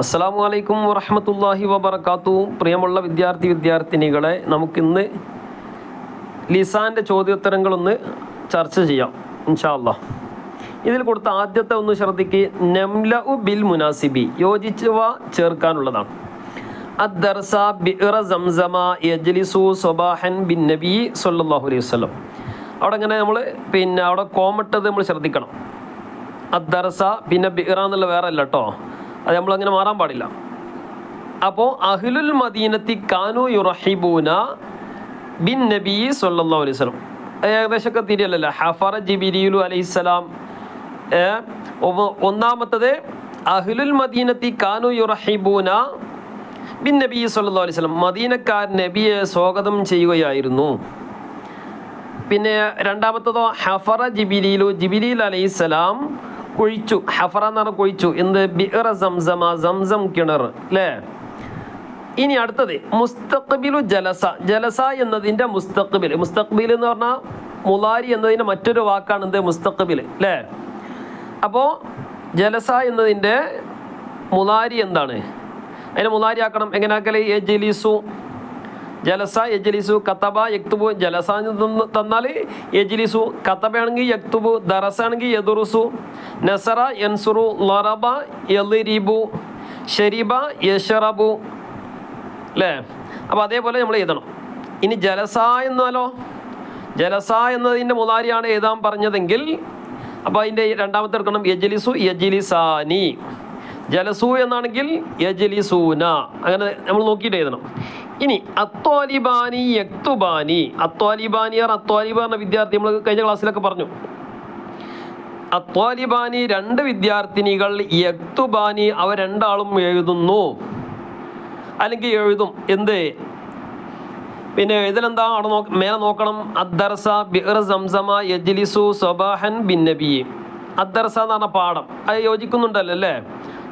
അസ്സാം വലൈക്കും വറഹമത്തല്ലാഹി വബർക്കാത്തു പ്രിയമുള്ള വിദ്യാർത്ഥി വിദ്യാർത്ഥിനികളെ നമുക്കിന്ന് ലിസാന്റെ ചോദ്യോത്തരങ്ങളൊന്ന് ചർച്ച ചെയ്യാം ഇൻഷാല്ല ഇതിൽ കൊടുത്ത ആദ്യത്തെ ഒന്ന് ശ്രദ്ധിക്ക്. നംലഉ ബിൽ മുനാസിബി യോജിച്ചവ ചേർക്കാനുള്ളതാണ്. അദ്ദർസ യജ്ലിസു സ്വബാഹൻ ബിൻ നബി അലൈഹി വസല്ലം. അവിടെ ഇങ്ങനെ നമ്മൾ പിന്നെ അവിടെ കോമട്ടത് നമ്മൾ ശ്രദ്ധിക്കണം. അദ്ദർസ പിന്നെ ബിറ എന്നുള്ള വേറെ അല്ല കേട്ടോ. അത് നമ്മളങ്ങനെ മാറാൻ പാടില്ല. അപ്പോൾ അഹ്ലുൽ മദീനത്തി കാനു യുറഹിബൂന ബിൻ നബി സല്ലാ അലൈഹി വസല്ലം. ഏകദേശമൊക്കെ തിരിയല്ലല്ലോ. ഹഫറ ജിബിരിയുലു അലൈഹിസ്സലാം ഒന്നാമത്തത് അഹ്ലുൽ മദീനത്തി കാനു യുറഹിബൂന ബിൻ നബി സല്ലാ അലൈഹി സ്വലം മദീനക്കാർ നബിയെ സ്വാഗതം ചെയ്യുകയായിരുന്നു. പിന്നെ രണ്ടാമത്തതോ ഹഫറ ജിബിലിലു അലൈഹി അലൈഹിസ്സലാം കുഴിച്ചു. ഹഫറ എന്ന് പറഞ്ഞാൽ കുഴിച്ചു. എന്ത്? ബിറ സംസമ സംസം കിണർ അല്ലേ ഇനി അടുത്തത് മുസ്തഖ്ബിലു ജലസ. ജലസ എന്നതിന്റെ മുസ്തഖബിൽ. മുസ്തഖബിൽ എന്ന് പറഞ്ഞാൽ മുലാരി എന്നതിന്റെ മറ്റൊരു വാക്കാണ് എന്ത്? മുസ്തഖബിൽ അല്ലേ അപ്പോൾ ജലസ എന്നതിന്റെ മുലാരി എന്താണ്? അതിനെ മുലാരി ആക്കണം. എങ്ങനെ ആക്കലേ? ജലസ യജ്ലിസു കത്തബ യക്തുബു ജലസ തന്നാൽ യജ്ലിസു കത്തബയാണെങ്കിൽ യക്തുബു ദറസ ആണെങ്കിൽ യദുറുസു. നസറ യൻസുറു ലറബ യലിരിബു. ഷരീബ യഷറബു അല്ലേ അപ്പോൾ അതേപോലെ നമ്മൾ എഴുതണം. ഇനി ജലസ എന്നാലോ? ജലസ എന്നതിന്റെ മുതാരിയാണ് എഴുതാൻ പറഞ്ഞതെങ്കിൽ അപ്പോൾ അതിന്റെ രണ്ടാമത്തെ എടുക്കണം. യജ്ലിസു യജ്ലിസാനി. ജലസു എന്നാണെങ്കിൽ യജ്ലിസൂന. അങ്ങനെ നമ്മൾ നോക്കിയിട്ട് എഴുതണം. ഇനി അത്വാലിബാനി യക്തുബാനി. അത്വാലിബ എന്ന വിദ്യാർത്ഥി നമ്മൾ കഴിഞ്ഞ ക്ലാസ്സിലൊക്കെ പറഞ്ഞു. അത്വാലിബാനി രണ്ട് വിദ്യാർത്ഥിനികൾ യക്തുബാനി അവ രണ്ടാളും എഴുതുന്നു. അല്ലെങ്കിൽ എഴുതും. എന്ത്? പിന്നെ ഇതിലെന്താ അവിടെ നോ മേലെ നോക്കണം. അദ്ദർസ ബിർ സംസമ യജ്ലിസു സ്വബാഹൻ ബിന്നബി. അദ്ദർസ എന്ന് പറഞ്ഞ പാഠം. അത് യോജിക്കുന്നുണ്ടല്ലോ അല്ലേ?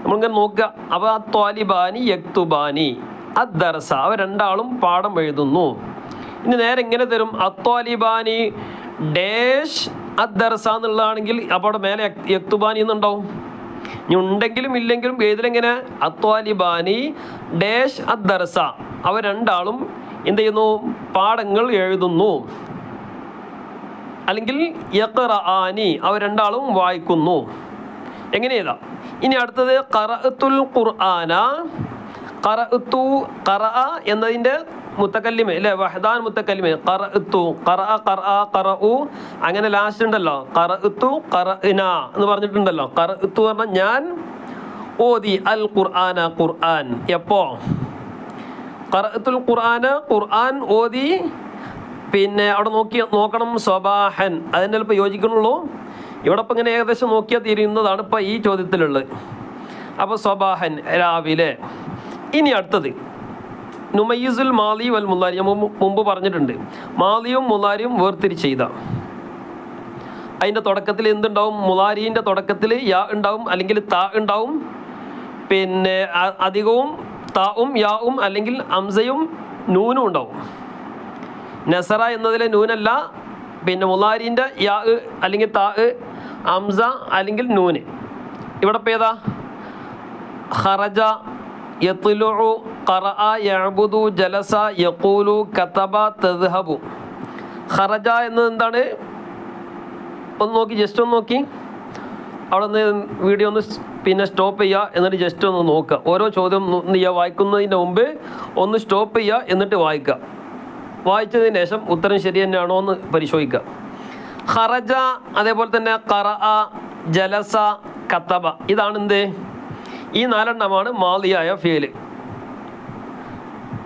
നമ്മളിങ്ങനെ നോക്കുക. ആ ത്വാലിബാനി യക്തുബാനി. അദ്ദർസ അവർ രണ്ടാളും പാഠം എഴുതുന്നു. ഇനി നേരെ ഇങ്ങനെ തരും. അത്വാലിബാനി ഡേഷ് അദ്ദർസ എന്നുള്ളതാണെങ്കിൽ അവിടെ മേലെ എത്തുബാനി എന്നുണ്ടാവും. ഇനി ഉണ്ടെങ്കിലും ഇല്ലെങ്കിലും ഏതിലെങ്ങനെ? അത്വാലിബാനി ഡേഷ് അദ്ദർസ അവർ രണ്ടാളും എന്ത് ചെയ്യുന്നു? പാഠങ്ങൾ എഴുതുന്നു. അല്ലെങ്കിൽ ആനി അവർ രണ്ടാളും വായിക്കുന്നു. എങ്ങനെയതാ ഇനി അടുത്തത് ഖുർആന. ഖറഅത്തു ഖറഅ എന്നതിന്റെ മുത്തക്കല്ലിമ അല്ലേ? വഹദാൻ മുത്തക്കല്ലിമ. കറ ഖറഅ കറ ഖറഉ. അങ്ങനെ ലാസ്റ്റ് ഉണ്ടല്ലോ. കറത്തു കറ ഇന എന്ന് പറഞ്ഞിട്ടുണ്ടല്ലോ. ഖറഅത്തു പറഞ്ഞാൽ ഞാൻ ഓതി അൽ ഖുർആന ഖുർആൻ. എപ്പോ? കറത്തുൽ ഖുർആന ഖുർആൻ ഓതി. പിന്നെ അവിടെ നോക്കി നോക്കണം സ്വബാഹൻ അതിന്റെ ചിലപ്പോൾ യോജിക്കണുള്ളൂ ഇവിടെ ഇപ്പം ഇങ്ങനെ ഏകദേശം നോക്കിയാൽ തീരുന്നതാണ് ഇപ്പം ഈ ചോദ്യത്തിലുള്ളത്. അപ്പോൾ സ്വബാഹൻ രാവിലെ. ഇനി അടുത്തത്. നുമയ്യുസുൽ മാലി വൽ മുല്ലാരി മുമ്പ് പറഞ്ഞിട്ടുണ്ട്. മാലിയും മുലാരിയും വേർതിരിച്ച് ചെയ്ത അതിന്റെ തുടക്കത്തിൽ എന്തുണ്ടാവും? മുലാരീന്റെ തുടക്കത്തിൽ യാ ഉണ്ടാവും അല്ലെങ്കിൽ താ ഉണ്ടാവും. പിന്നെ അധികവും താവും യാവും അല്ലെങ്കിൽ അംസയും നൂനും ഉണ്ടാവും. നസറ എന്നതിലെ നൂനല്ല പിന്നെ മുലാരിന്റെ യാ അല്ലെങ്കിൽ താ അംസ അല്ലെങ്കിൽ നൂന്. ഇവിടെ ഇപ്പം ഏതാ? ഖറജ യത്ലുഉ ഖറഅ യഅബുദു ജലസ യഖൂലു കതബ തദ്ഹബു. ഖറജ എന്നത് എന്താണ്? ഒന്ന് നോക്കി ജസ്റ്റ് ഒന്ന് നോക്കി. അവിടെ നിന്ന് വീഡിയോ ഒന്ന് പിന്നെ സ്റ്റോപ്പ് ചെയ്യുക എന്നിട്ട് ജസ്റ്റ് ഒന്ന് നോക്കുക. ഓരോ ചോദ്യം വായിക്കുന്നതിന് മുമ്പ് ഒന്ന് സ്റ്റോപ്പ് ചെയ്യുക എന്നിട്ട് വായിക്കുക. വായിച്ചതിന് ശേഷം ഉത്തരം ശരി തന്നെയാണോ എന്ന് പരിശോധിക്കുക. ഖറജ അതേപോലെ തന്നെ ഖറ ജലസ കത്തബ ഇതാണ് എന്ത്? ഈ നാലെണ്ണമാണ് മാലിയായ ഫേൽ.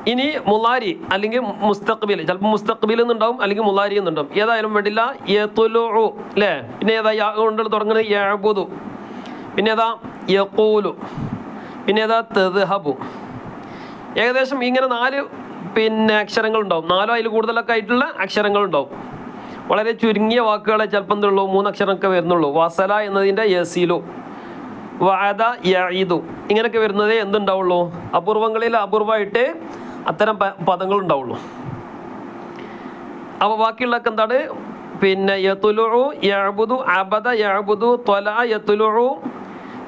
ഇനി മുലാരി അല്ലെങ്കിൽ മുസ്തഖബിൽ. ചിലപ്പോൾ മുസ്തഖബിൽ എന്നുണ്ടാവും അല്ലെങ്കിൽ മുലാരി എന്നുണ്ടാവും. ഏതായാലും വേണ്ടില്ല. യത്തുലു അല്ലേ പിന്നെ ഏതാ യാ കൊണ്ട് തുടങ്ങുന്നത്? യഅബുദു. പിന്നെ ഏതാ? യഖൂലു. പിന്നെ ഏതാ? തദ്ഹബു. ഏകദേശം ഇങ്ങനെ നാല് പിന്നെ അക്ഷരങ്ങളുണ്ടാവും. നാലോ അതിൽ കൂടുതലൊക്കെ ആയിട്ടുള്ള അക്ഷരങ്ങളുണ്ടാവും. വളരെ ചുരുങ്ങിയ വാക്കുകളെ ചിലപ്പം എന്തുള്ളൂ? മൂന്നക്ഷരമൊക്കെ വരുന്നുള്ളൂ. വസല എന്നതിന്റെ യസീലു. വാദ യഈദു. ഇങ്ങനെയൊക്കെ വരുന്നതേ എന്തുണ്ടാവുള്ളൂ? അപൂർവങ്ങളിൽ അപൂർവമായിട്ട് അത്തരം പദങ്ങൾ ഉണ്ടാവുള്ളൂ അപ്പോൾ ബാക്കിയുള്ളതൊക്കെ എന്താണ്? പിന്നെ യത്തുലുഴു യഅബുദു അബദ യഅബുദു ത്വല യത്തുലുഴു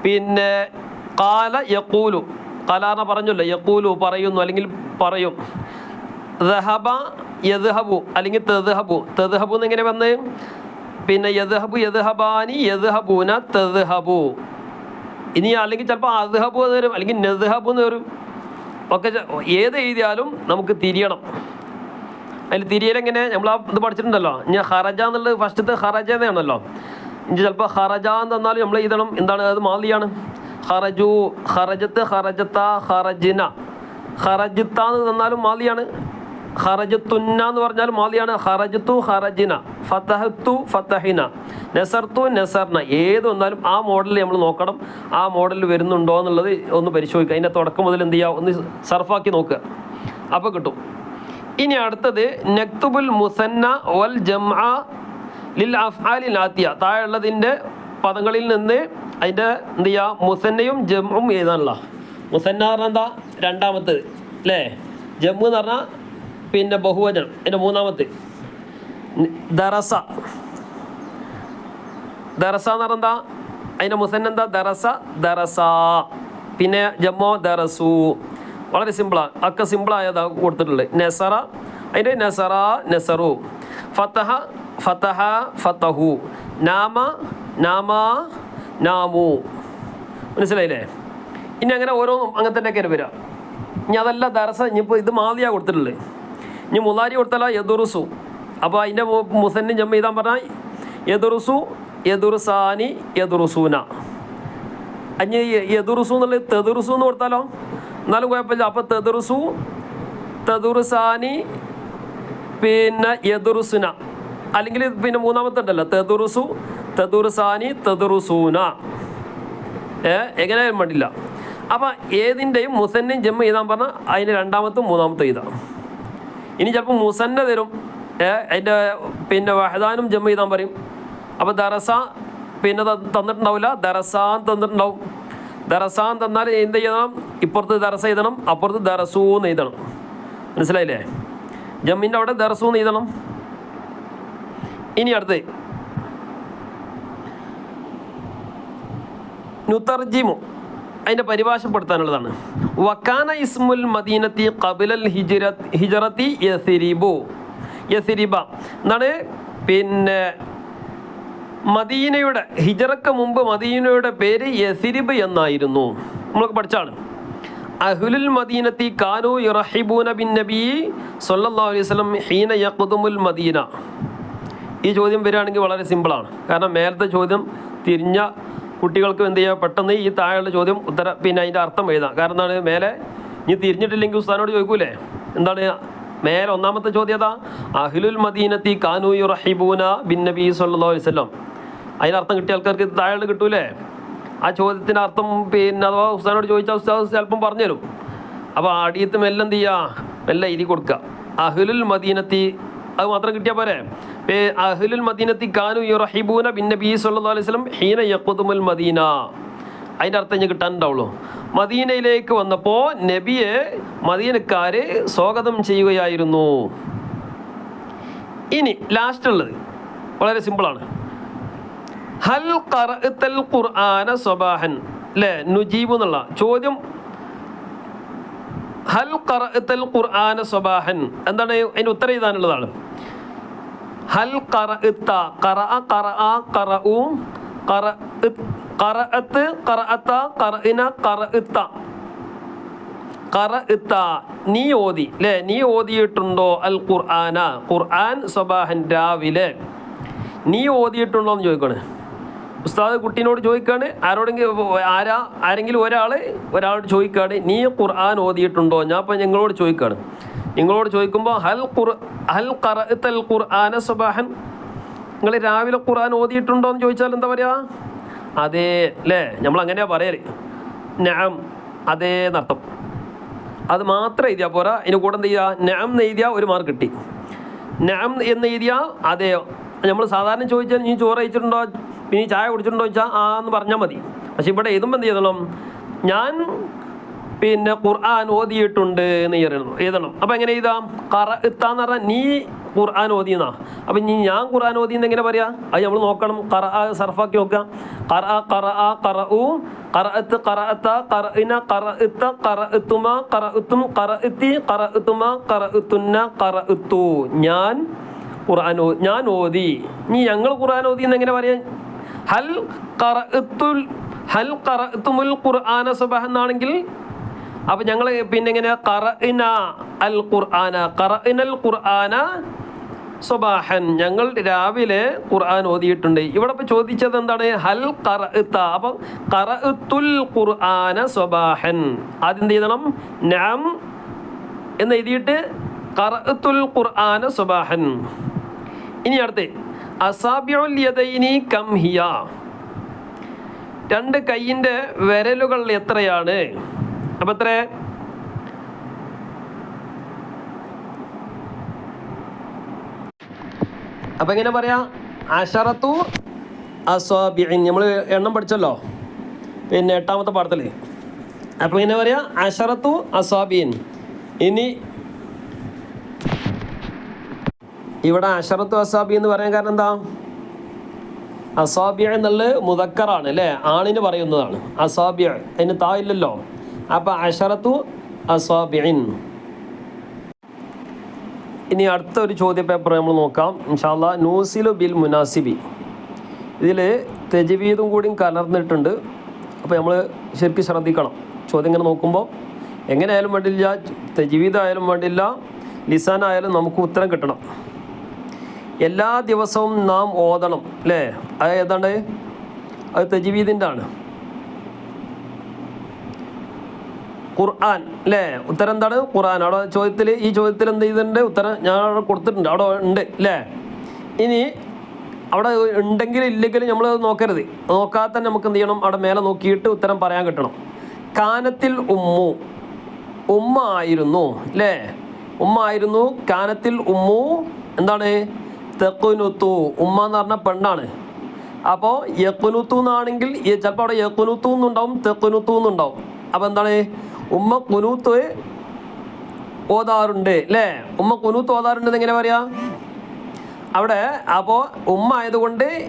പിന്നെ കാല യക്കൂലു കലാന പറഞ്ഞല്ലോ യക്കൂലു പറയുന്നു അല്ലെങ്കിൽ പറയും. ദഹബ യദ്ഹബു അല്ലെങ്കിൽ തെദ്ഹബു. തെദ്ഹബു എന്നെങ്ങനെ വന്ന്? പിന്നെ യദ്ഹബു യദ്ഹബാനി യദ്ഹബൂന തെദ്ഹബു. ഇനി അല്ലെങ്കിൽ ചിലപ്പോൾ അദ്ഹബു എന്ന് വരും അല്ലെങ്കിൽ നെദ്ഹബു എന്ന് വരും. ഒക്കെ ഏത് എഴുതിയാലും നമുക്ക് തിരിയണം. അതിൽ തിരിയലെങ്ങനെ നമ്മൾ ആ ഇത് പഠിച്ചിട്ടുണ്ടല്ലോ. ഇനി ഹറജ എന്നുള്ളത് ഫസ്റ്റത്തെ ഹറജ എന്നാണല്ലോ. ഇനി ചിലപ്പോൾ ഹറജ എന്ന് തന്നാലും നമ്മൾ എഴുതണം. എന്താണ്? അത് മാതിയാണ് ഹറജു ഹറജത്ത് ഹറജത്ത ഹറജിന ഹറജിത്ത എന്ന് തന്നാലും മാലിയാണ് ഹറജത്തുന്ന എന്ന് പറഞ്ഞാൽ മാതിയാണ് ഹറജത്തു ഹറജിന ഫതഹത്തു ഫതഹിന. നെസർത്തു നെസർന. ഏത് വന്നാലും ആ മോഡലിൽ നമ്മൾ നോക്കണം. ആ മോഡലിൽ വരുന്നുണ്ടോ എന്നുള്ളത് ഒന്ന് പരിശോധിക്കുക. അതിന്റെ തുടക്കം മുതൽ എന്ത് ചെയ്യുക ഒന്ന് സർഫാക്കി നോക്കുക. അപ്പോൾ കിട്ടും. ഇനി അടുത്തത് നക്തുബുൽ മുസന്ന വൽ ജംഅ ലിൽ അഫ്ആലി ലാത്തിയ. താഴെയുള്ളതിന്റെ പദങ്ങളിൽ നിന്ന് അതിന്റെ എന്ത് ചെയ്യുക മുസന്നയും ജമ്മും എഴുതാനുള്ള. മുസന്ന പറഞ്ഞാൽ എന്താ? രണ്ടാമത്തത്. അല്ലേ ജമ്മു എന്ന് പറഞ്ഞാൽ പിന്നെ ബഹുവചനം എന്റെ മൂന്നാമത്തെ. ദറസ. ദറസ എന്ന് പറഞ്ഞാൽ അതിന്റെ എന്താ? ദറസ ദറസ. പിന്നെ ജമ്മോ ദറസു. വളരെ സിമ്പിളാണ് ഒക്കെ സിമ്പിളായതാ കൊടുത്തിട്ടുള്ളത്. നെസറ അതിന്റെ നെസറ നെസറു. ഫത്തഹ ഫത്തഹ ഫത്തഹു നാമ നാമ നാമു. മനസ്സിലായില്ലേ? ഇനി അങ്ങനെ ഓരോന്നും അങ്ങനെ കയറി വരിക. ഇനി അതല്ല ദറസ ഇനിയിപ്പോൾ ഇത് മാതിയാ കൊടുത്തിട്ടുള്ളത്. ഇനി മുതാരി കൊടുത്തല്ല യദുറുസു. അപ്പോൾ അതിന്റെ മുസന്നി ജമ്മ ചെയ്താൻ പറഞ്ഞാൽ യദുറുസു യദുറുസാനി യദുറുസൂന. അഞ്ഞ് യദുറുസു എന്നുള്ളത് തെതുറുസു എന്ന് കൊടുത്താലോ? എന്നാലും കുഴപ്പമില്ല. അപ്പോൾ തെതുറുസു തെതുറുസാനി പിന്നെ യദുറുസുന. അല്ലെങ്കിൽ പിന്നെ മൂന്നാമത്തെ ഉണ്ടല്ലോ. തെതുറുസു തെതുറുസാനി തെതുറുസൂന ഏ എങ്ങനെയാലും വേണ്ടില്ല. അപ്പം ഏതിന്റെയും മുസന്നയും ജമ്മ ചെയ്താൻ പറഞ്ഞാൽ അതിന്റെ രണ്ടാമത്തും മൂന്നാമത്തും എഴുതാം ഇനി ചിലപ്പോൾ മുസന്ന തരും. അതിന്റെ പിന്നെ വഹദാനും ജമ്മ ചെയ്താൻ പറയും. അപ്പോൾ ദറസ പിന്നെ തന്നിട്ടുണ്ടാവില്ല. ദറസാൻ തന്നിട്ടുണ്ടാവും. ദറസാൻ തന്നാൽ എന്ത് ചെയ്യണം? ഇപ്പുറത്ത് ദറസ എഴുതണം അപ്പുറത്ത് ദറസൂ എന്ന് എഴുതണം. മനസ്സിലായില്ലേ? ജമ്മിന്റെ അവിടെ ദറസൂ എന്ന് എഴുതണം. ഇനി അടുത്ത് നുതർജിമു അതിന്റെ പരിഭാഷപ്പെടുത്താനുള്ളതാണ് വക്കാന ഇസ്മുൽ മദീനത്തി കബിലൽ ഹിജറ ഹിജറത്തി യസിരിബു. യസിരിബ. എന്നാണ് പിന്നെ മദീനയുടെ ഹിജറക്ക് മുമ്പ് മദീനയുടെ പേര് യസിരിബ് എന്നായിരുന്നു. നമ്മളൊക്കെ പഠിച്ചാണ് അഹുലുൽ മദീനത്തി കാനു യുറഹിബൂന ബിൻ നബി സല്ലല്ലാഹു അലൈഹി ഹീന യഖ്ദുമുൽ മദീന. ഈ ചോദ്യം വരികയാണെങ്കിൽ വളരെ സിമ്പിളാണ് കാരണം മേലത്തെ ചോദ്യം തിരിഞ്ഞ കുട്ടികൾക്ക് എന്ത് ചെയ്യുക പെട്ടെന്ന് ഈ താഴെയുള്ള ചോദ്യം ഉത്തര പിന്നെ അതിന്റെ അർത്ഥം എഴുതാം. കാരണം എന്താണ്? മേലെ ഇനി തിരിഞ്ഞിട്ടില്ലെങ്കിൽ ഉസ്താനോട് ചോദിക്കൂലേ? എന്താണ്? മേലെ ഒന്നാമത്തെ ചോദ്യം അതാ അഹ്ലുൽ മദീനത്തി കാനു യുറഹിബൂന ബിൻ നബി അലൈഹി വസല്ലം. അർത്ഥം കിട്ടിയ ആൾക്കാർക്ക് താഴെ കിട്ടൂലേ? ആ ചോദ്യത്തിന്റെ അർത്ഥം പിന്നെ അഥവാ ഉസ്താനോട് ചോദിച്ചാൽ ഉസ്താദ് ചിലപ്പം പറഞ്ഞുതരും. അപ്പോൾ അടിയത്ത് മെല്ലെ എന്ത് ചെയ്യുക മെല്ലെ എഴുതി കൊടുക്കുക. അഹ്ലുൽ മദീനത്തി അത് മാത്രം കിട്ടിയാൽ പോരെ? അഹ്ലുൽ മദീനത്തി കാനു യുറഹിബൂന ബിൻ നബി സല്ലല്ലാഹു അലൈഹി വസല്ലം ഹീന യഖ്ദുമുൽ മദീന. അതിന്റെ അർത്ഥം ഞാൻ കിട്ടാനുണ്ടാവുള്ളൂ. മദീനയിലേക്ക് വന്നപ്പോൾ നബിയെ മദീനക്കാർ സ്വാഗതം ചെയ്യുകയായിരുന്നു. ഇനി ലാസ്റ്റ് ഉള്ളത്. വളരെ സിമ്പിളാണ് ഹൽ ഖറഅത്തൽ ഖുർആന സ്വബാഹൻ അല്ലേ നുജീബ് എന്നുള്ള ചോദ്യം. ഹൽ ഖറഅത്തൽ ഖുർആന സ്വബാഹൻ എന്താണ് അതിന് ഉത്തരം എഴുതാനുള്ളതാണ്? ഹൽ ഖറഅ ഖറഅ ഖറഉ ഖറഅത്ത് ഖറഅത്ത് ഖറഅത്ത ഖറഇന ഖറഅത്ത ഖറഅത്ത നീ ഓതി. അല്ലേ നീ ഓതിയിട്ടുണ്ടോ അൽ ഖുർആന? ഖുർആൻ സബാഹൻ രാവിലെ. നീ ഓതിയിട്ടുണ്ടോ എന്ന് ചോദിക്കണേ. ഉസ്താദ് കുട്ടീനോട് ചോദിക്കാണ്. ആരോടെങ്കിലും ആരാ ആരെങ്കിലും ഒരാൾ ഒരാളോട് ചോദിക്കാണ്. നീ ഖുർആൻ ഓതിയിട്ടുണ്ടോ? ഞാൻ ഇപ്പം ഞങ്ങളോട് ചോദിക്കാണ്. നിങ്ങളോട് ചോദിക്കുമ്പോൾ ഹൽ ഖുർ ഖുർആന നിങ്ങൾ രാവിലെ ഖുർആൻ ഓതിയിട്ടുണ്ടോ എന്ന് ചോദിച്ചാൽ എന്താ പറയുക അതേ അല്ലേ നമ്മൾ അങ്ങനെയാ പറയൽ. ഞാം അതേ എന്നർത്ഥം. അത് മാത്രം എഴുതിയാൽ പോരാ. ഇതിന് കൂടെ എന്ത് ചെയ്യുക നാം എന്ന് എഴുതിയാൽ ഒരു മാർക്ക് കിട്ടി. നാം എന്ന് എഴുതിയാൽ അതെ. നമ്മൾ സാധാരണ ചോദിച്ചാൽ നീ ചോറ് കഴിച്ചിട്ടുണ്ടോ? ഇനി ചായ കുടിച്ചിട്ടുണ്ടോ ചോദിച്ചാൽ ആ എന്ന് പറഞ്ഞാൽ മതി. പക്ഷെ ഇവിടെ എഴുതുമ്പോൾ എന്ത് ചെയ്യണം? ഞാൻ പിന്നെ ഖുർആൻ ഓതിയിട്ടുണ്ട് എന്ന് എഴുതണം എഴുതണം. അപ്പം എങ്ങനെ എഴുതാം? കറ എത്താന്ന് പറഞ്ഞാൽ നീ ഖുർആൻ ഓതിയെന്നാ. അപ്പം നീ ഞാൻ ഖുർആൻ ഓതിയെന്ന് എങ്ങനെ പറയാ? അത് നമ്മൾ നോക്കണം. കറ സർഫാക്കി നോക്കാം കറ കറ കറഉ കറഅത്ത് കറഅത്ത കറഇന കറഇത്ത കറഇത്തുമ കറഇത്തും കറഇത്തി കറഇത്തുമ കറഇത്തുന്ന കറഇത്തു ഞാൻ ഖുർആൻ ഞാൻ ഓതി. ഇനി ഞങ്ങൾ ഖുർആൻ ഓതി എന്ന് എങ്ങനെ പറയാം? ഹൽ കറഇത്തുൽ ഹൽ കറഇത്തുമുൽ ഖുർആന സുബഹ എന്നാണെങ്കിൽ അപ്പൊ ഞങ്ങൾ പിന്നെ എങ്ങനെ കറഇന അൽ ഖുർആന ഖുർആന ഞങ്ങൾ രാവിലെ ഖുർആൻ ഓതിയിട്ടുണ്ട്. ഇവിടെ ഇപ്പൊ ചോദിച്ചത് എന്താണ്? ഹൽ കറഇത്തുൽ ഖുർആന സുബാഹൻ. ആദ്യം ചെയ്യണം? നാം എന്ന് എഴുതിയിട്ട് കറഅത്തുൽ ഖുർആന സുബാഹൻ. ഇനി അടുത്ത്. അസാബിയുൽ യദൈനി കം ഹിയ. രണ്ട് കൈയിന്റെ വിരലുകൾ എത്രയാണ്? അപ്പം എത്ര എങ്ങനെ പറയാം? അഷറത്തു അസ്വാബി നമ്മൾ എണ്ണം പഠിച്ചല്ലോ. പിന്നെ എട്ടാമത്തെ പാഠത്തിൽ അപ്പം എങ്ങനെ പറയാം? അഷറത്തു അസ്വാബിയൻ ഇനി ഇവിടെ അഷറത്തു അസാബി എന്ന് പറയാൻ കാരണം എന്താ? അസാബിയ എന്നുള്ളത് മുതക്കറാണ് അല്ലേ? ആണിന് പറയുന്നതാണ്. അസാബിയ അതിന് താ ഇല്ലല്ലോ. അപ്പം അഷറത്തു അസാബിൻ ഇനി അടുത്ത ഒരു ചോദ്യ പേപ്പർ നമ്മൾ നോക്കാം. ഇൻഷാല്ല നൂസിലു ബിൽ മുനാസിബി. ഇതിൽ തെജവീതും കൂടിയും കലർന്നിട്ടുണ്ട്. അപ്പോൾ നമ്മൾ ശരിക്കും ശ്രദ്ധിക്കണം. ചോദ്യം ഇങ്ങനെ നോക്കുമ്പോൾ എങ്ങനെയായാലും വേണ്ടില്ല തെജവീതായാലും വേണ്ടില്ല ലിസാനായാലും നമുക്ക് ഉത്തരം കിട്ടണം. എല്ലാ ദിവസവും നാം ഓതണം അല്ലേ? അത് ഏതാണ്? അത് തെജവീതിന്റെ ആണ്. ഖുർആൻ അല്ലേ ഉത്തരം എന്താണ്? ഖുർആൻ. അവിടെ ചോദ്യത്തിൽ ഈ ചോദ്യത്തിൽ എന്ത് ചെയ്തിട്ടുണ്ട്? ഉത്തരം ഞാൻ അവിടെ കൊടുത്തിട്ടുണ്ട്. അവിടെ ഉണ്ട് അല്ലേ ഇനി അവിടെ ഉണ്ടെങ്കിൽ ഇല്ലെങ്കിലും നമ്മൾ നോക്കരുത്. നോക്കാതെ തന്നെ നമുക്ക് എന്ത് ചെയ്യണം? അവിടെ മേലെ നോക്കിയിട്ട് ഉത്തരം പറയാൻ കിട്ടണം. കാനത്തിൽ ഉമ്മു. ഉമ്മ ആയിരുന്നു അല്ലേ ഉമ്മ ആയിരുന്നു കാനത്തിൽ ഉമ്മു. എന്താണ്? തെക്കുനുത്തു. ഉമ്മ എന്ന് പറഞ്ഞ പെണ്ണാണ്. അപ്പോൾ യക്കുനുത്തു എന്നാണെങ്കിൽ ചിലപ്പോൾ അവിടെ യക്കുനുത്തു എന്നുണ്ടാവും തെക്കുനുത്തു എന്നുണ്ടാവും. അപ്പോൾ എന്താണ്? ഉമ്മ കുനൂത്ത് ഓതാറുണ്ട് അല്ലേ ഉമ്മ കുനൂത്ത് ഓതാറുണ്ട് എങ്ങനെ പറയാ? അവിടെ അപ്പോൾ ഉമ്മ ആയതുകൊണ്ട്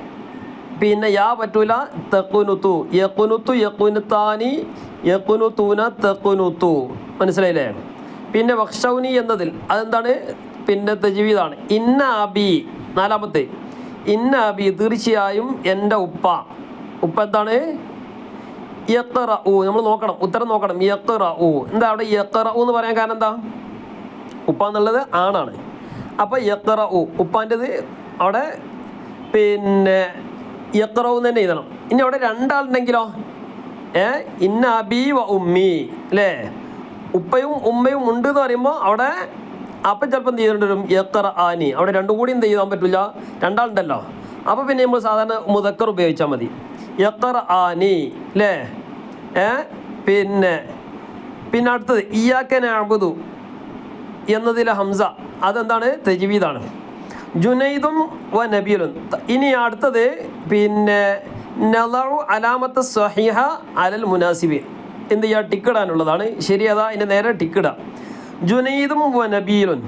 പിന്നെ യാ പറ്റൂല തെക്കുനുത്തു. യക്കുനുത്തു യക്കുനുത്താനി യക്കുനുത്തൂന തെക്കുനുത്തു. മനസ്സിലായില്ലേ? പിന്നെ വക്ഷൗനി എന്നതിൽ അതെന്താണ്? പിന്നെ തെജീവിതാണ് ഇന്ന അബി നാലാമത്തെ. ഇന്ന അബി തീർച്ചയായും എന്റെ ഉപ്പ. ഉപ്പ എന്താണ്? യക്കറ ഊ നമ്മൾ നോക്കണം ഉത്തരം നോക്കണം. യക്കറ ഊ എന്താ അവിടെ യക്കറ എന്ന് പറയാൻ കാരണം എന്താ? ഉപ്പ എന്നുള്ളത് ആണാണ്. അപ്പോൾ യക്കറ ഊ ഉപ്പാന്റെത് അവിടെ പിന്നെ യക്കറവ് തന്നെ എഴുതണം. ഇനി അവിടെ രണ്ടാളുണ്ടെങ്കിലോ? ഏ? ഇന്ന അബി വ ഉമ്മി. അല്ലേ? ഉപ്പയും ഉമ്മയും ഉണ്ട് എന്ന് പറയുമ്പോൾ അവിടെ അപ്പം ചിലപ്പോൾ എന്ത് ചെയ്തിട്ട് വരും? യക്കറ ആനി അവിടെ രണ്ടും കൂടി എന്ത് ചെയ്യാൻ പറ്റില്ല? രണ്ടാളുണ്ടല്ലോ. അപ്പോൾ പിന്നെ നമ്മൾ സാധാരണ മുതക്കർ ഉപയോഗിച്ചാൽ മതി. പിന്നെ പിന്നെ അടുത്തത് ഇയാക്കൻ അബുദു എന്നതിലെ ഹംസ. അതെന്താണ്? തെജീവീദാണ്. ജുനൈദും വ നബീലും ഇനി അടുത്തത് പിന്നെ നലു അലാമത്ത് സഹിഹ അലൽ മുനാസിബി. എന്ത് ചെയ്യുക ടിക്കിടാനുള്ളതാണ്. ശരി അതാ അതിന്റെ നേരെ ടിക്കിട. ജുനൈദും വ നബീലുൻ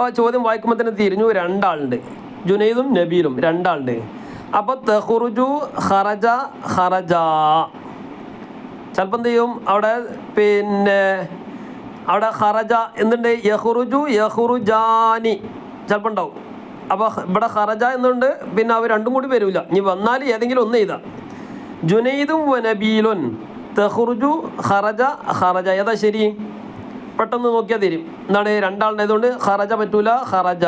ആ ചോദ്യം വായിക്കുമ്പോൾ തന്നെ തിരിഞ്ഞു. രണ്ടാളുണ്ട്. ജുനൈദും നബീലും രണ്ടാളുണ്ട്. അപ്പോൾ തെഹുറുജു ഖറജ ഖറജ. ചിലപ്പോൾ എന്ത് ചെയ്യും അവിടെ പിന്നെ അവിടെ ഹറജ എന്തുണ്ട്? യഹുറുജു യഹുറുജാനി ചിലപ്പോൾ ഉണ്ടാവും. അപ്പോൾ ഇവിടെ ഹറജ എന്നുണ്ട് പിന്നെ അവർ രണ്ടും കൂടി വരില്ല ഇനി വന്നാൽ ഏതെങ്കിലും ഒന്ന് ചെയ്താൽ ജുനൈദും വനബീലുൻ തെഹുറുജു ഹറജ ഹറജ ഏതാ ശരി? പെട്ടെന്ന് നോക്കിയാൽ തരും. എന്താണ്? രണ്ടാളുണ്ടായതുകൊണ്ട് ഹറജ പറ്റൂല ഹറജ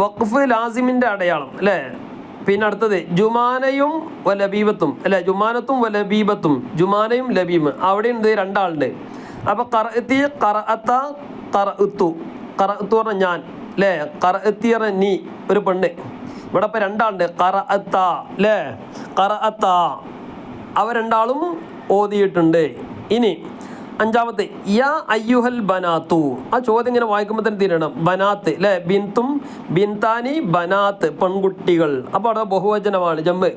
വഖഫ് ലാസിമിന്റെ അടയാളം അല്ലേ? പിന്നെ അടുത്തത് ജുമാനയും ലബീബത്തും അല്ലെ ജുമാനത്തും ലബീബത്തും ജുമാനയും ലബീബ്. അവിടെ ഉണ്ട് രണ്ടാളുണ്ട്. അപ്പൊ കറത്തി കറഅത്ത കറത്തു കറത്തു പറഞ്ഞ ഞാൻ അല്ലേ കറത്തി പറഞ്ഞ നീ ഒരു പെണ്ണ്. ഇവിടെ ഇപ്പൊ രണ്ടാളുണ്ട്. കറഅത്ത അല്ലേ കറഅത്ത അവ രണ്ടാളും ഓതിയിട്ടുണ്ട്. ഇനി അഞ്ചാമത്തെ യാ അയ്യുഹൽ ബനാത്തു. ആ ചോദ്യം ഇങ്ങനെ വായിക്കുമ്പോൾ തന്നെ തീരണം ബനാത്ത് അല്ലേ ബിന്തും ബിന്താനി ബനാത്ത് പെൺകുട്ടികൾ. അപ്പോൾ അവിടെ ബഹുവചനമാണ്. ജമ്മ്.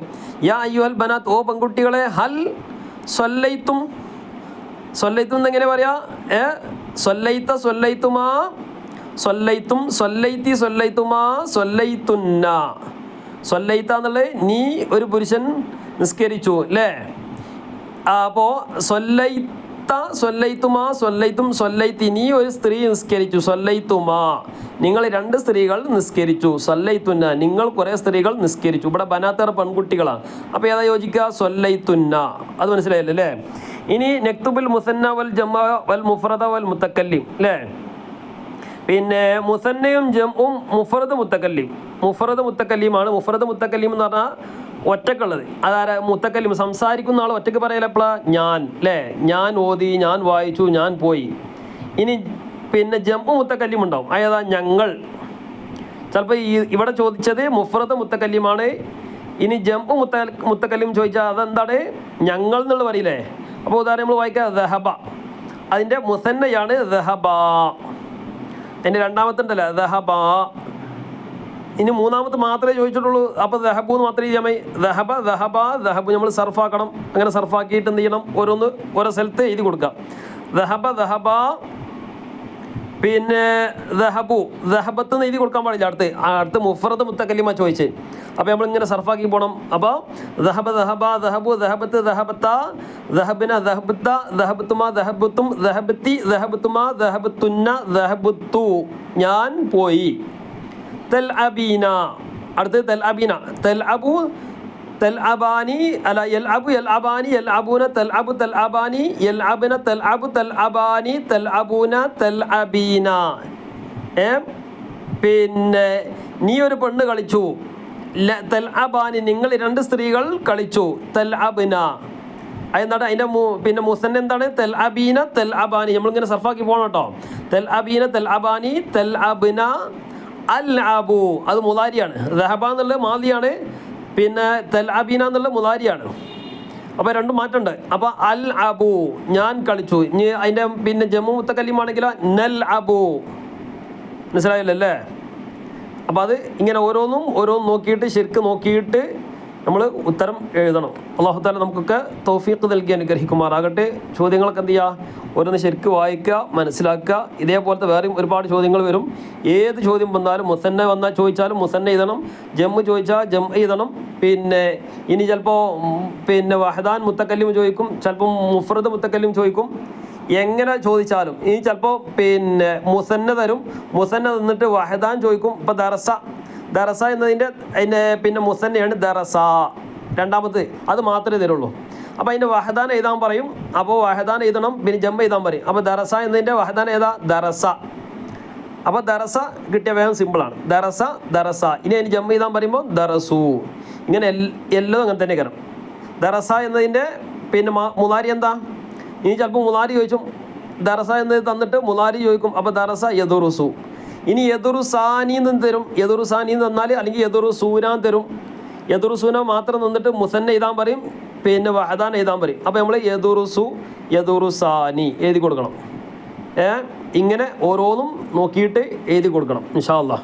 യാ അയ്യുഹൽ ബനാത്ത് ഓ പെൺകുട്ടികളെ ഹൽ സ്വല്ലയിത്തും സ്വല്ലയിത്തും എന്നെങ്ങനെ പറയാ? ഏ? സ്വല്ലയിത്ത സ്വല്ലയിത്തുമാ സ്വല്ലയിത്തും സ്വല്ലയിത്തി സ്വല്ലയിത്തുമാ സ്വല്ലയിത്തുന്ന സ്വല്ലയിത്ത എന്നുള്ളത് നീ ഒരു പുരുഷൻ നിസ്കരിച്ചു അല്ലേ അപ്പോൾ സൊല്ലൈത്ത സൊല്ലൈത്തുമാ സൊല്ലൈത്തും സൊല്ലൈത്തി നീ ഒരു സ്ത്രീ നിസ്കരിച്ചു സൊല്ലൈത്തുമാ നിങ്ങൾ രണ്ട് സ്ത്രീകൾ നിസ്കരിച്ചു സൊല്ലൈത്തുന്ന നിങ്ങൾ കുറേ സ്ത്രീകൾ നിസ്കരിച്ചു. ഇവിടെ ബനാത്തർ പെൺകുട്ടികളാണ് അപ്പോൾ ഏതാ യോജിക്കുക? സൊല്ലൈത്തുന്ന അത് മനസ്സിലായില്ലേ ഇനി നെക്തുബുൽ മുസന്ന വൽ ജമ വൽ മുഫ്രദ വൽ മുത്തക്കല്ലിം അല്ലേ? പിന്നെ മുസന്നയും ജംഉം മുഫറദ് മുത്തക്കല്ലിം. മുഫറദ് മുത്തക്കല്ലിമാണ്. മുഫറദ് മുത്തക്കല്ലിം എന്ന് പറഞ്ഞാൽ ഒറ്റക്കുള്ളത്. അതാര? മുത്തക്കല്ലും. സംസാരിക്കുന്ന ആൾ ഒറ്റയ്ക്ക് പറയലപ്പോഴാ ഞാൻ അല്ലേ ഞാൻ ഓതി ഞാൻ വായിച്ചു ഞാൻ പോയി. ഇനി പിന്നെ ജമ്പ് മുത്തക്കല്ലും ഉണ്ടാവും അതാ ഞങ്ങൾ. ചിലപ്പോൾ ഈ ഇവിടെ ചോദിച്ചത് മുഫ്രത്ത് മുത്തക്കല്ലിമാണ്. ഇനി ജമ്പ് മുത്ത മുത്തക്കല്ലും ചോദിച്ചാൽ അതെന്താണ്? ഞങ്ങൾ എന്നുള്ള പറയില്ലേ അപ്പോൾ ഉദാഹരണം നമ്മൾ വായിക്കുക ദഹബ. അതിന്റെ മുസന്നയാണ് ദഹബ. അതിന്റെ രണ്ടാമത്തെ ഉണ്ടല്ലോ ദഹബ. ഇനി മൂന്നാമത്തെ മാത്രമേ ചോദിച്ചിട്ടുള്ളൂ. അപ്പോൾ ദഹബു എന്ന് മാത്രമേ ചെയ്യാൻ ദഹബ ദഹബ ദഹബു നമ്മൾ സർഫാക്കണം. അങ്ങനെ സർഫാക്കിയിട്ട് എന്ത് ചെയ്യണം? ഓരോന്ന് ഓരോ സ്ഥലത്ത് എഴുതി കൊടുക്കാം. ദഹബ ദഹബ പിന്നെ ദഹബു. ദഹബത്ത് എന്ന് എഴുതി കൊടുക്കാൻ പാടില്ല അടുത്ത്. അടുത്ത് മുഫറത്ത് മുത്തക്കല്ലിമ ചോദിച്ച്. അപ്പോൾ നമ്മൾ ഇങ്ങനെ സർഫാക്കി പോകണം അപ്പോൾ ദഹബ ദഹബ ദഹബു ദഹബത്ത് ദഹബത്ത ദഹബിന ദഹബത്ത ദഹബത്തുമ ദഹബത്തും ദഹബത്തി ദഹബത്തുമ ദഹബത്തുന്ന ദഹബത്തു. ഞാൻ പോയി. തെൽ അബീന അടുത്ത് തെൽ അബീന തെൽ അബു തെൽ അബാനി അല്ല യൽ അബു യൽ അബാനി യൽ അബൂന തെൽ അബു തെൽ അബാനി യൽ അബിന തെൽ അബു തെൽ അബാനി തെൽ അബൂന ഏ? പിന്നെ നീ ഒരു പെണ്ണ് കളിച്ചു. തെൽ നിങ്ങൾ രണ്ട് സ്ത്രീകൾ കളിച്ചു. തെൽ അബിന അതെന്താണ് അതിന്റെ പിന്നെ മുസൻ എന്താണ്? തെൽ അബീന തെൽ അബാനി നമ്മളിങ്ങനെ സർഫാക്കി പോകണം കേട്ടോ. തെൽ അബീന തെൽ അബാനി തെൽ അബിന അൽ അബു അത് മുതാരിയാണ് റഹബ എന്നുള്ളത് മാതിയാണ് പിന്നെ തെൽ അബീന എന്നുള്ളത് മുതാരിയാണ് അപ്പോൾ രണ്ടും മാറ്റമുണ്ട്. അപ്പോൾ അൽ അബു ഞാൻ കളിച്ചു. ഇനി അതിന്റെ പിന്നെ ജമ്മു മുത്തക്കല്ലിമാണെങ്കിലോ നൽ അബു മനസ്സിലായില്ലല്ലേ? അപ്പോൾ അത് ഇങ്ങനെ ഓരോന്നും ഓരോന്നും നോക്കിയിട്ട് ശരിക്ക് നോക്കിയിട്ട് നമ്മൾ ഉത്തരം എഴുതണം. അള്ളാഹു താല നമുക്കൊക്കെ തൗഫീഖ് നൽകി അനുഗ്രഹിക്കുമാറാകട്ടെ. ചോദ്യങ്ങളൊക്കെ എന്ത് ചെയ്യുക ഓരോന്ന് ശരിക്കും വായിക്കുക മനസ്സിലാക്കുക. ഇതേപോലത്തെ വേറെയും ഒരുപാട് ചോദ്യങ്ങൾ വരും. ഏത് ചോദ്യം വന്നാലും മുസന്നെ വന്നാൽ ചോദിച്ചാലും മുസന്ന എഴുതണം. ജമ്മ് ചോദിച്ചാൽ ജം എഴുതണം. പിന്നെ ഇനി ചിലപ്പോൾ പിന്നെ വഹദാൻ മുത്തക്കല്ലിം ചോദിക്കും. ചിലപ്പോൾ മുഫ്രദ് മുത്തക്കല്ലിം ചോദിക്കും. എങ്ങനെ ചോദിച്ചാലും ഇനി ചിലപ്പോൾ പിന്നെ മുസന്ന തരും. മുസന്ന തന്നിട്ട് വഹദാൻ ചോദിക്കും. ഇപ്പോൾ ദറസ. ദറസ എന്നതിന്റെ അതിന്റെ പിന്നെ മുസന്നയാണ് ദറസ. രണ്ടാമത് അത് മാത്രമേ തരുള്ളൂ. അപ്പോൾ അതിന്റെ വഹദാൻ എഴുതാൻ പറയും. അപ്പോൾ വഹദാൻ എഴുതണം പിന്നെ ജമ്പ് എഴുതാൻ പറയും. അപ്പോൾ ദറസ എന്നതിന്റെ വഹദാൻ ഏതാ? ദറസ. അപ്പോൾ ദറസ കിട്ടിയ വേഗം സിമ്പിളാണ് ദറസ ദറസ. ഇനി അതിന് ജമ്പ് ചെയ്താൻ പറയുമ്പോൾ ദറസു. ഇങ്ങനെ എല്ലാം അങ്ങനെ തന്നെ കയറും ദറസ എന്നതിന്റെ പിന്നെ മുലാരി എന്താ? ഇനി ചിലപ്പോൾ മുലാരി ചോദിച്ചും ദറസ എന്നത് തന്നിട്ട് മുലാരി ചോദിക്കും അപ്പോൾ ദറസ യദുറുസു. ഇനി യദുറു സാനിന്ന് തരും? യദുറു സാനി എന്ന് തന്നാൽ അല്ലെങ്കിൽ യദുറു സൂനാൻ തരും. യദുറു സൂന മാത്രം നിന്നിട്ട് മുസന്ന എഴുതാൻ പറയും പിന്നെ വഹദാൻ എഴുതാൻ പറയും. അപ്പോൾ നമ്മൾ യദുറുസു യദുറുസാനി എഴുതി കൊടുക്കണം. ഏ? ഇങ്ങനെ ഓരോന്നും നോക്കിയിട്ട് എഴുതി കൊടുക്കണം ഇൻഷാ അല്ലാ